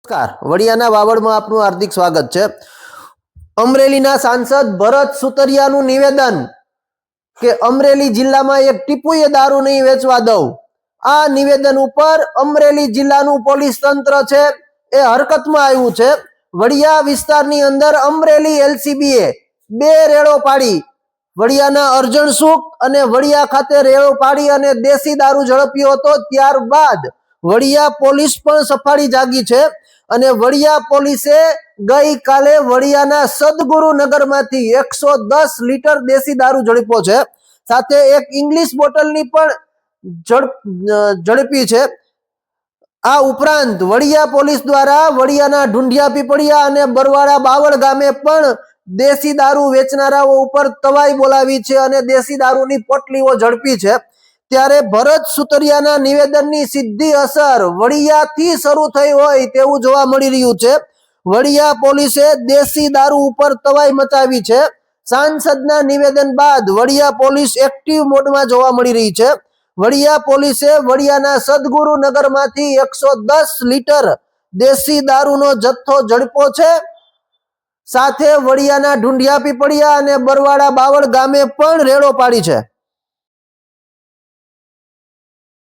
નમસ્કાર. વડિયાના વાવડમાં આપનું હાર્દિક સ્વાગત છે. અમરેલીના સાંસદ ભરત સુતરિયાનું નિવેદન કે અમરેલી જિલ્લામાં એક ટીપુએ દારૂ નહીં વેચવા દઉં. આ નિવેદન ઉપર અમરેલી જિલ્લાનું પોલીસ તંત્ર છે એ હરકતમાં આવ્યું છે. વડિયા વિસ્તારની અંદર અમરેલી એલસીબીએ બે રેડો પાડી. વડિયાના અર્જણ સુખ અને વડિયા ખાતે રેડો પાડી અને દેશી દારૂ ઝડપ્યો હતો ત્યારબાદ વડિયા પોલીસ પણ સફાળી જાગી છે અને વડિયા પોલીસે ગઈકાલે વડિયાના સદગુરુ નગરમાંથી એકસો દસ લીટર દેશી દારૂ ઝડપ્યો છે. સાથે એક ઇંગ્લિશ બોટલની પણ ઝડપ ઝડપી છે. આ ઉપરાંત વડિયા પોલીસ દ્વારા વડિયાના ઢુંઢિયા પીપળિયા અને બરવાડા બાવળ ગામે પણ દેશી દારૂ વેચનારાઓ ઉપર તવાઈ બોલાવી છે અને દેશી દારૂની પોટલીઓ ઝડપી છે. ત્યારે ભરત સુતરિયાના નિવેદનની સીધી અસર વડિયાથી શરૂ થઈ હોય તેવું જોવા મળી રહ્યું છે. વડિયા પોલીસે દેશી દારૂ ઉપર તવાઈ મચાવી છે. સાંસદના નિવેદન બાદ વડિયા પોલીસ એક્ટિવ મોડમાં જોવા મળી રહી છે. વડિયા પોલીસે વડિયાના સદગુરુ નગરમાંથી એકસો દસ લીટર દેશી દારૂનો જથ્થો ઝડપો છે. સાથે વડિયાના ઢુંઢિયા પીપળિયા અને બરવાડા બાવળ ગામે પણ રેડો પાડી છે.